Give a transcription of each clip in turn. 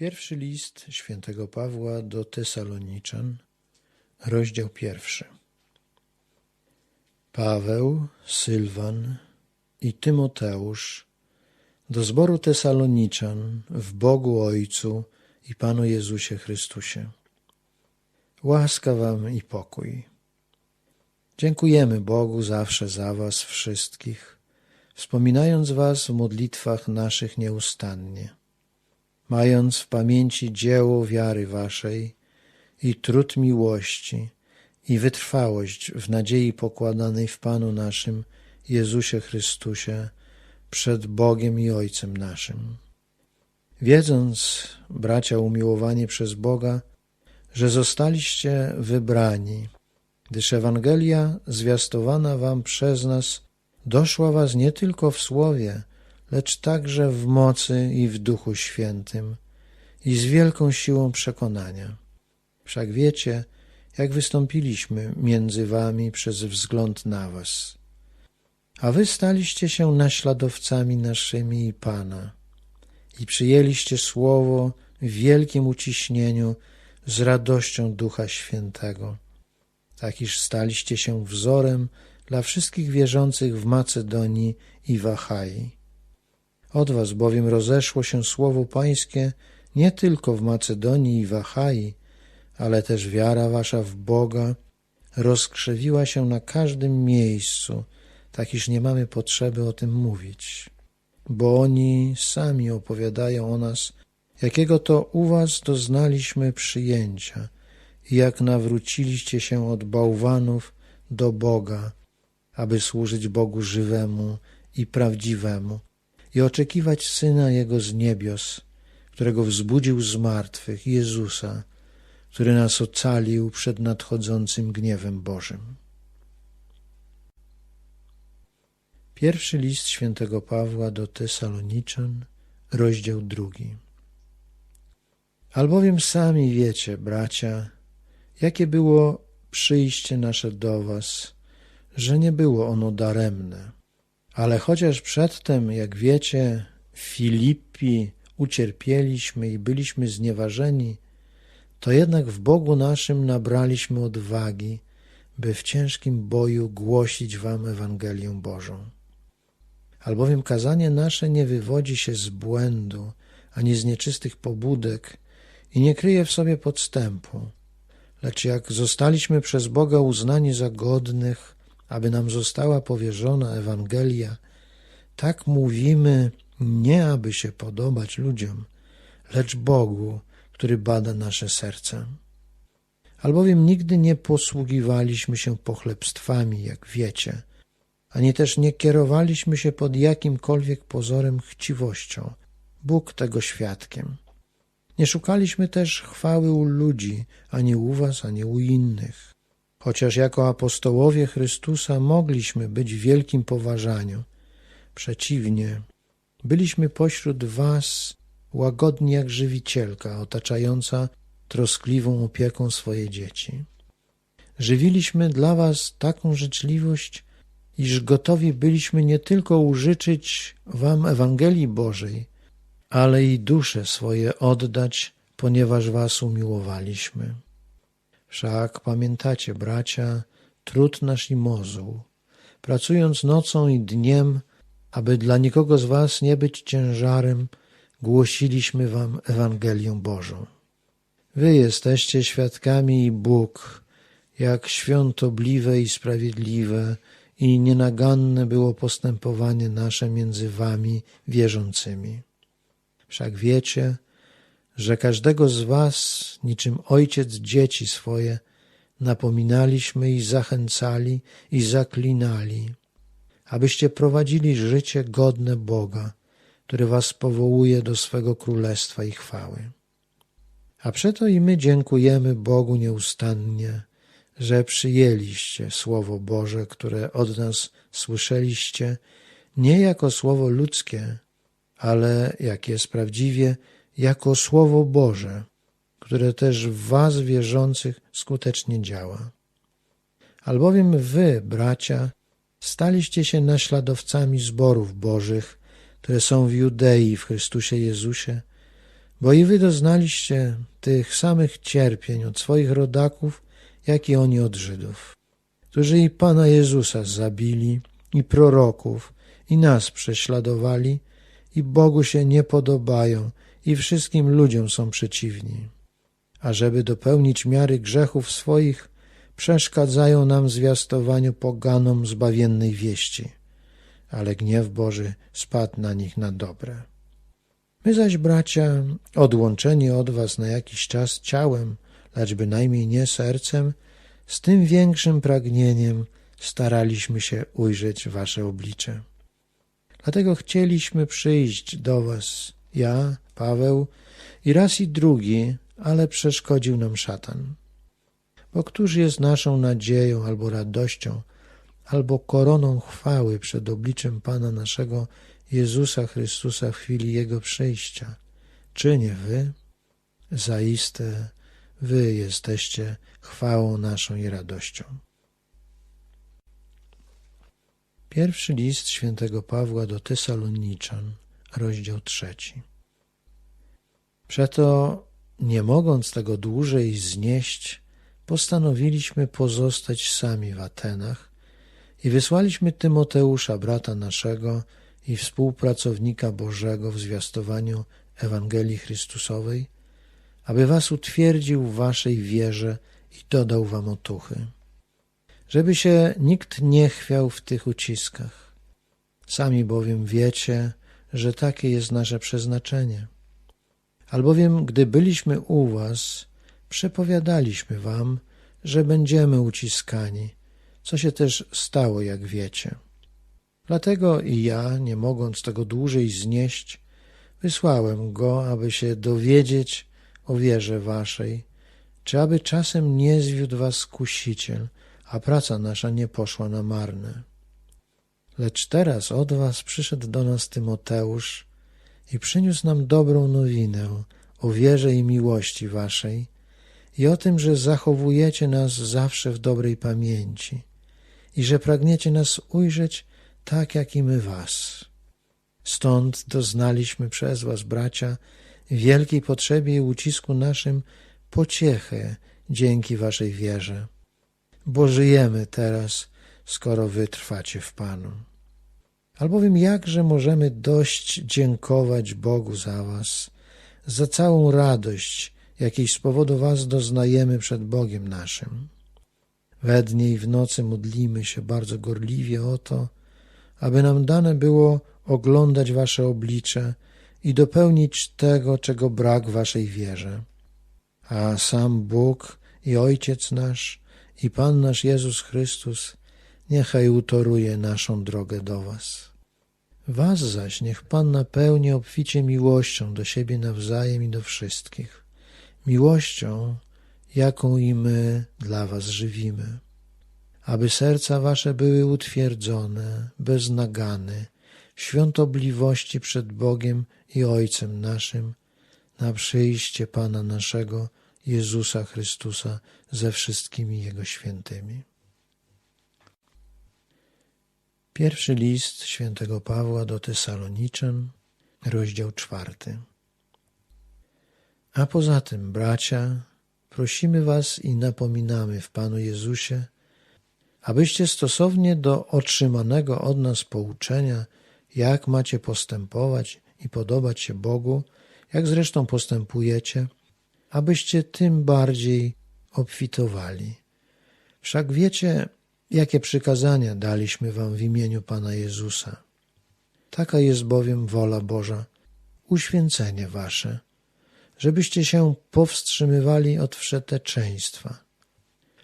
Pierwszy list świętego Pawła do Tesaloniczan, rozdział pierwszy. Paweł, Sylwan i Tymoteusz do zboru Tesaloniczan w Bogu Ojcu i Panu Jezusie Chrystusie. Łaska wam i pokój. Dziękujemy Bogu zawsze za was wszystkich, wspominając was w modlitwach naszych nieustannie mając w pamięci dzieło wiary waszej i trud miłości i wytrwałość w nadziei pokładanej w Panu naszym Jezusie Chrystusie przed Bogiem i Ojcem naszym. Wiedząc, bracia umiłowani przez Boga, że zostaliście wybrani, gdyż Ewangelia zwiastowana wam przez nas doszła was nie tylko w słowie, lecz także w mocy i w Duchu Świętym i z wielką siłą przekonania. Wszak wiecie, jak wystąpiliśmy między wami przez wzgląd na was. A wy staliście się naśladowcami naszymi i Pana i przyjęliście słowo w wielkim uciśnieniu z radością Ducha Świętego, tak iż staliście się wzorem dla wszystkich wierzących w Macedonii i w Achai. Od was bowiem rozeszło się słowo pańskie nie tylko w Macedonii i w ale też wiara wasza w Boga rozkrzewiła się na każdym miejscu, tak iż nie mamy potrzeby o tym mówić. Bo oni sami opowiadają o nas, jakiego to u was doznaliśmy przyjęcia i jak nawróciliście się od bałwanów do Boga, aby służyć Bogu żywemu i prawdziwemu, i oczekiwać Syna Jego z niebios, którego wzbudził z martwych, Jezusa, który nas ocalił przed nadchodzącym gniewem Bożym. Pierwszy list świętego Pawła do Tesaloniczan, rozdział drugi. Albowiem sami wiecie, bracia, jakie było przyjście nasze do was, że nie było ono daremne ale chociaż przedtem, jak wiecie, Filipi ucierpieliśmy i byliśmy znieważeni, to jednak w Bogu naszym nabraliśmy odwagi, by w ciężkim boju głosić wam Ewangelię Bożą. Albowiem kazanie nasze nie wywodzi się z błędu, ani z nieczystych pobudek i nie kryje w sobie podstępu, lecz jak zostaliśmy przez Boga uznani za godnych, aby nam została powierzona Ewangelia, tak mówimy nie aby się podobać ludziom, lecz Bogu, który bada nasze serca. Albowiem nigdy nie posługiwaliśmy się pochlebstwami, jak wiecie, ani też nie kierowaliśmy się pod jakimkolwiek pozorem chciwością. Bóg tego świadkiem. Nie szukaliśmy też chwały u ludzi, ani u was, ani u innych chociaż jako apostołowie Chrystusa mogliśmy być w wielkim poważaniu. Przeciwnie, byliśmy pośród was łagodni jak żywicielka otaczająca troskliwą opieką swoje dzieci. Żywiliśmy dla was taką życzliwość, iż gotowi byliśmy nie tylko użyczyć wam Ewangelii Bożej, ale i dusze swoje oddać, ponieważ was umiłowaliśmy. Wszak pamiętacie, bracia, trud nasz i mozuł, pracując nocą i dniem, aby dla nikogo z was nie być ciężarem, głosiliśmy wam Ewangelię Bożą. Wy jesteście świadkami i Bóg, jak świątobliwe i sprawiedliwe i nienaganne było postępowanie nasze między wami wierzącymi. Wszak wiecie, że każdego z was, niczym ojciec dzieci swoje, napominaliśmy i zachęcali i zaklinali, abyście prowadzili życie godne Boga, który was powołuje do swego królestwa i chwały. A przeto i my dziękujemy Bogu nieustannie, że przyjęliście Słowo Boże, które od nas słyszeliście, nie jako słowo ludzkie, ale jak jest prawdziwie jako Słowo Boże, które też w was wierzących skutecznie działa. Albowiem wy, bracia, staliście się naśladowcami zborów Bożych, które są w Judei w Chrystusie Jezusie, Bo i wy doznaliście tych samych cierpień od swoich rodaków, jak i oni od Żydów, którzy i Pana Jezusa zabili, i proroków, i nas prześladowali, i Bogu się nie podobają, i wszystkim ludziom są przeciwni. A żeby dopełnić miary grzechów swoich, przeszkadzają nam w zwiastowaniu poganom zbawiennej wieści, ale gniew Boży spadł na nich na dobre. My zaś, bracia, odłączeni od was na jakiś czas ciałem, lecz bynajmniej nie sercem, z tym większym pragnieniem staraliśmy się ujrzeć wasze oblicze. Dlatego chcieliśmy przyjść do was, ja, Paweł i raz i drugi, ale przeszkodził nam szatan. Bo któż jest naszą nadzieją albo radością, albo koroną chwały przed obliczem Pana naszego Jezusa Chrystusa w chwili Jego przyjścia? Czy nie wy? Zaiste wy jesteście chwałą naszą i radością. Pierwszy list świętego Pawła do Tesaloniczan, rozdział trzeci. Przeto, nie mogąc tego dłużej znieść, postanowiliśmy pozostać sami w Atenach i wysłaliśmy Tymoteusza, brata naszego i współpracownika Bożego w zwiastowaniu Ewangelii Chrystusowej, aby was utwierdził w waszej wierze i dodał wam otuchy. Żeby się nikt nie chwiał w tych uciskach. Sami bowiem wiecie, że takie jest nasze przeznaczenie. Albowiem, gdy byliśmy u was, przepowiadaliśmy wam, że będziemy uciskani, co się też stało, jak wiecie. Dlatego i ja, nie mogąc tego dłużej znieść, wysłałem go, aby się dowiedzieć o wierze waszej, czy aby czasem nie zwiódł was kusiciel, a praca nasza nie poszła na marne. Lecz teraz od was przyszedł do nas Tymoteusz i przyniósł nam dobrą nowinę o wierze i miłości waszej i o tym, że zachowujecie nas zawsze w dobrej pamięci i że pragniecie nas ujrzeć tak, jak i my was. Stąd doznaliśmy przez was, bracia, wielkiej potrzebie i ucisku naszym pociechę dzięki waszej wierze, bo żyjemy teraz, skoro wy trwacie w Panu. Albowiem jakże możemy dość dziękować Bogu za was, za całą radość, jakiej z powodu was doznajemy przed Bogiem naszym. We dnie i w nocy modlimy się bardzo gorliwie o to, aby nam dane było oglądać wasze oblicze i dopełnić tego, czego brak waszej wierze. A sam Bóg i Ojciec nasz i Pan nasz Jezus Chrystus niechaj utoruje naszą drogę do was. Was zaś niech Pan napełni obficie miłością do siebie nawzajem i do wszystkich, miłością, jaką i my dla was żywimy, aby serca wasze były utwierdzone, bez nagany, świątobliwości przed Bogiem i Ojcem naszym, na przyjście Pana naszego Jezusa Chrystusa ze wszystkimi Jego świętymi. Pierwszy list świętego Pawła do Tesaloniczan, rozdział czwarty. A poza tym, bracia, prosimy was i napominamy w Panu Jezusie, abyście stosownie do otrzymanego od nas pouczenia, jak macie postępować i podobać się Bogu, jak zresztą postępujecie, abyście tym bardziej obfitowali. Wszak wiecie, jakie przykazania daliśmy wam w imieniu Pana Jezusa. Taka jest bowiem wola Boża, uświęcenie wasze, żebyście się powstrzymywali od wszeteczeństwa,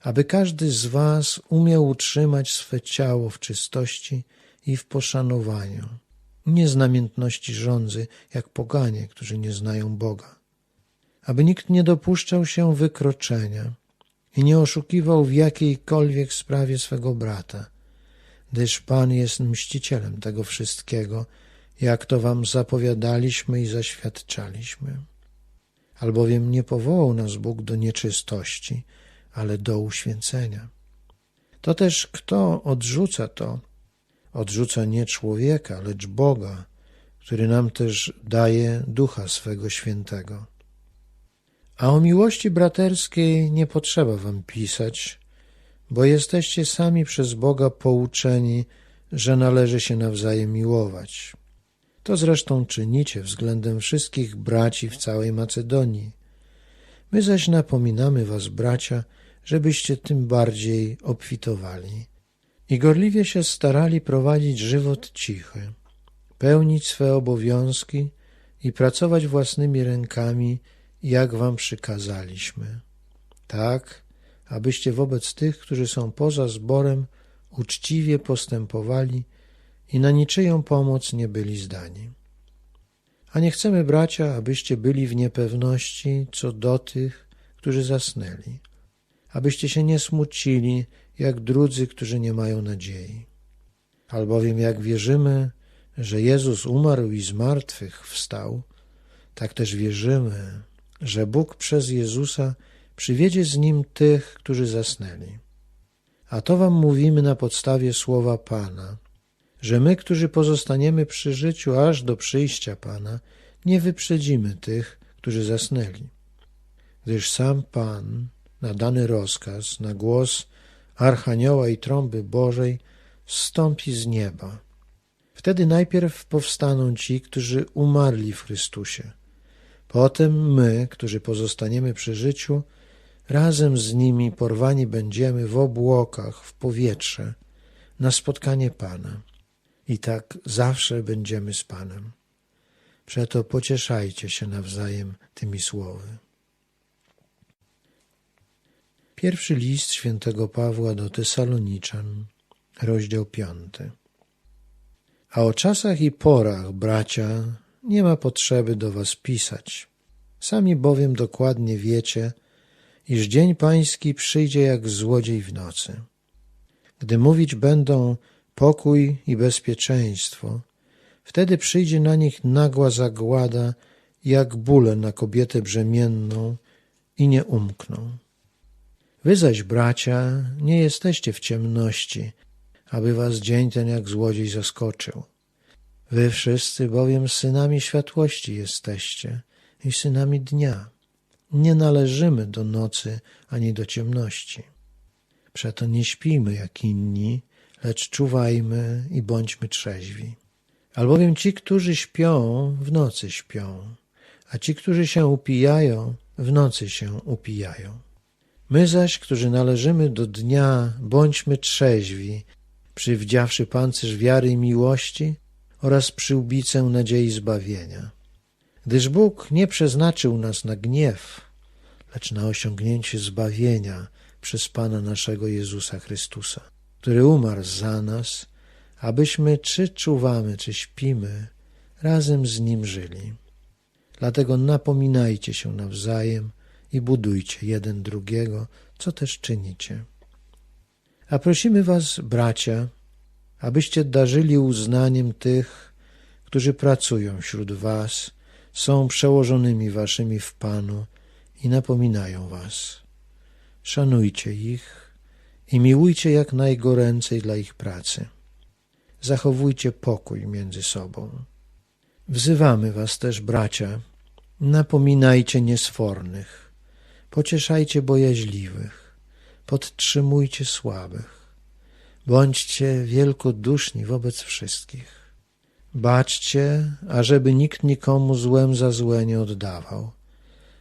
aby każdy z was umiał utrzymać swe ciało w czystości i w poszanowaniu, nie z namiętności żądzy, jak poganie, którzy nie znają Boga. Aby nikt nie dopuszczał się wykroczenia i nie oszukiwał w jakiejkolwiek sprawie swego brata, gdyż Pan jest mścicielem tego wszystkiego, jak to wam zapowiadaliśmy i zaświadczaliśmy. Albowiem nie powołał nas Bóg do nieczystości, ale do uświęcenia. To też kto odrzuca to, odrzuca nie człowieka, lecz Boga, który nam też daje Ducha swego Świętego. A o miłości braterskiej nie potrzeba wam pisać, bo jesteście sami przez Boga pouczeni, że należy się nawzajem miłować. To zresztą czynicie względem wszystkich braci w całej Macedonii. My zaś napominamy was, bracia, żebyście tym bardziej obfitowali i gorliwie się starali prowadzić żywot cichy, pełnić swe obowiązki i pracować własnymi rękami, jak wam przykazaliśmy. Tak, abyście wobec tych, którzy są poza zborem, uczciwie postępowali i na niczyją pomoc nie byli zdani. A nie chcemy, bracia, abyście byli w niepewności co do tych, którzy zasnęli, abyście się nie smucili, jak drudzy, którzy nie mają nadziei. Albowiem jak wierzymy, że Jezus umarł i z martwych wstał, tak też wierzymy, że Bóg przez Jezusa przywiedzie z Nim tych, którzy zasnęli. A to wam mówimy na podstawie słowa Pana, że my, którzy pozostaniemy przy życiu aż do przyjścia Pana, nie wyprzedzimy tych, którzy zasnęli. Gdyż sam Pan, na dany rozkaz, na głos Archanioła i trąby Bożej, zstąpi z nieba. Wtedy najpierw powstaną ci, którzy umarli w Chrystusie. Potem my, którzy pozostaniemy przy życiu, razem z nimi porwani będziemy w obłokach, w powietrze, na spotkanie Pana. I tak zawsze będziemy z Panem. Przeto pocieszajcie się nawzajem tymi słowy. Pierwszy list świętego Pawła do Tesaloniczan, rozdział piąty. A o czasach i porach, bracia, nie ma potrzeby do was pisać. Sami bowiem dokładnie wiecie, iż dzień pański przyjdzie jak złodziej w nocy. Gdy mówić będą pokój i bezpieczeństwo, wtedy przyjdzie na nich nagła zagłada, jak bóle na kobietę brzemienną i nie umkną. Wy zaś, bracia, nie jesteście w ciemności, aby was dzień ten jak złodziej zaskoczył. Wy wszyscy bowiem synami światłości jesteście i synami dnia. Nie należymy do nocy ani do ciemności. Przeto nie śpijmy jak inni, lecz czuwajmy i bądźmy trzeźwi. Albowiem ci, którzy śpią, w nocy śpią, a ci, którzy się upijają, w nocy się upijają. My zaś, którzy należymy do dnia, bądźmy trzeźwi, przywdziawszy pancerz wiary i miłości oraz przyłbicę nadziei zbawienia. Gdyż Bóg nie przeznaczył nas na gniew, lecz na osiągnięcie zbawienia przez Pana naszego Jezusa Chrystusa, który umarł za nas, abyśmy czy czuwamy, czy śpimy, razem z Nim żyli. Dlatego napominajcie się nawzajem i budujcie jeden drugiego, co też czynicie. A prosimy Was, bracia, abyście darzyli uznaniem tych, którzy pracują wśród Was, są przełożonymi Waszymi w Panu i napominają Was. Szanujcie ich i miłujcie jak najgoręcej dla ich pracy. Zachowujcie pokój między sobą. Wzywamy Was też, bracia, napominajcie niesfornych, pocieszajcie bojaźliwych, podtrzymujcie słabych, bądźcie wielkoduszni wobec wszystkich. Baczcie, ażeby nikt nikomu złem za złe nie oddawał,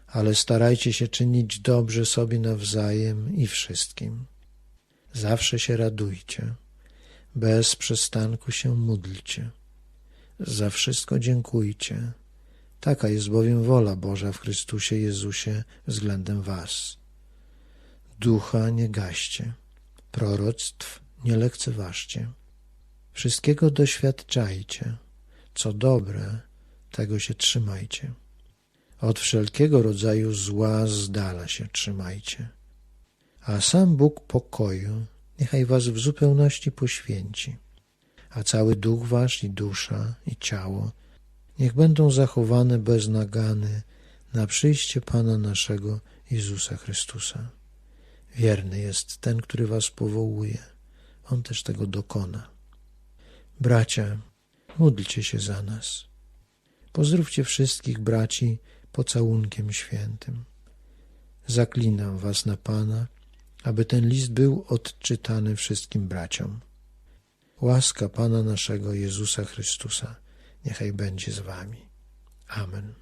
ale starajcie się czynić dobrze sobie nawzajem i wszystkim. Zawsze się radujcie, bez przestanku się módlcie. Za wszystko dziękujcie. Taka jest bowiem wola Boża w Chrystusie Jezusie względem Was. Ducha nie gaście, proroctw nie lekceważcie. Wszystkiego doświadczajcie, co dobre, tego się trzymajcie. Od wszelkiego rodzaju zła z dala się trzymajcie. A sam Bóg pokoju niechaj was w zupełności poświęci, a cały duch wasz i dusza i ciało niech będą zachowane bez nagany na przyjście Pana naszego Jezusa Chrystusa. Wierny jest ten, który was powołuje. On też tego dokona. Bracia, módlcie się za nas. Pozdrówcie wszystkich braci pocałunkiem świętym. Zaklinam was na Pana, aby ten list był odczytany wszystkim braciom. Łaska Pana naszego Jezusa Chrystusa niechaj będzie z wami. Amen.